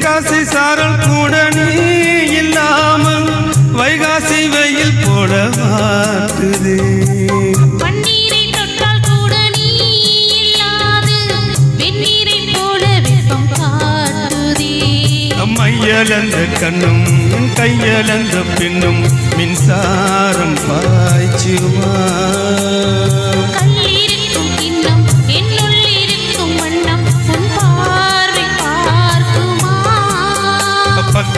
தென்காசி சாரல் கூட நீ இல்லாமல் வைகாசி வெயில் போட மாட்டுது. மையலந்த கண்ணும் கையலந்த பின்னும் மின்சாரம் பாய்ச்சுமா?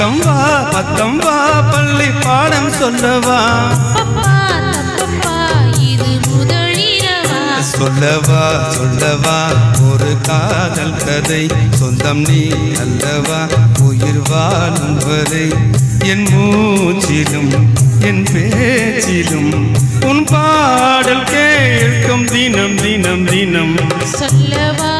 பக்கம் வா பக்கம் வா பள்ளி பாடம் சொல்லவா? சொல்லவா சொல்லவா ஒரு காதல் கதை சொந்தம் நீ அல்லவா? உயிர் வாழும் வரை என் மூச்சிலும் என் பேச்சிலும் உன் பாடல் கேட்கும் தினம் தினம் தினம். சொல்லவா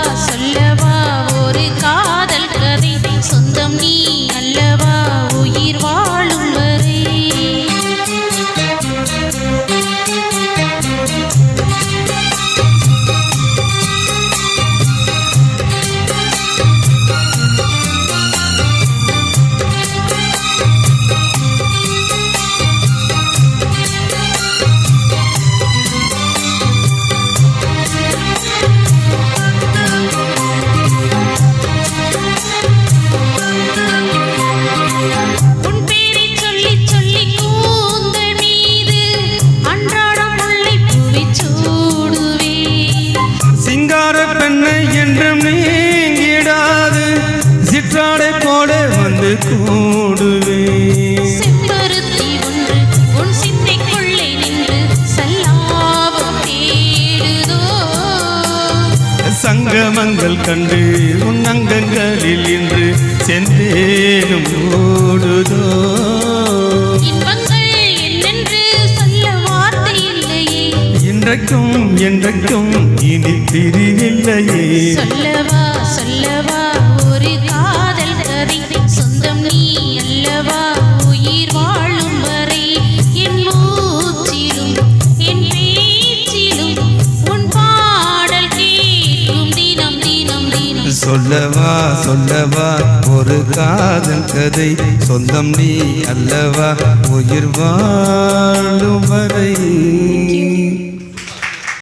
கூடுவே. சங்கமங்கள் கண்டு உன் அங்கங்களில் இன்று செந்தேனும் ஓடுதோ இன்றைக்கும் என்றைக்கும் இனி பிரிவில்லையே. சொல்லவா சொல்லவா. சொல்லவா சொல்லவா ஒரு காதல் கதை. சொந்தம் நீ அல்லவா உயிர் வாழும் வரை.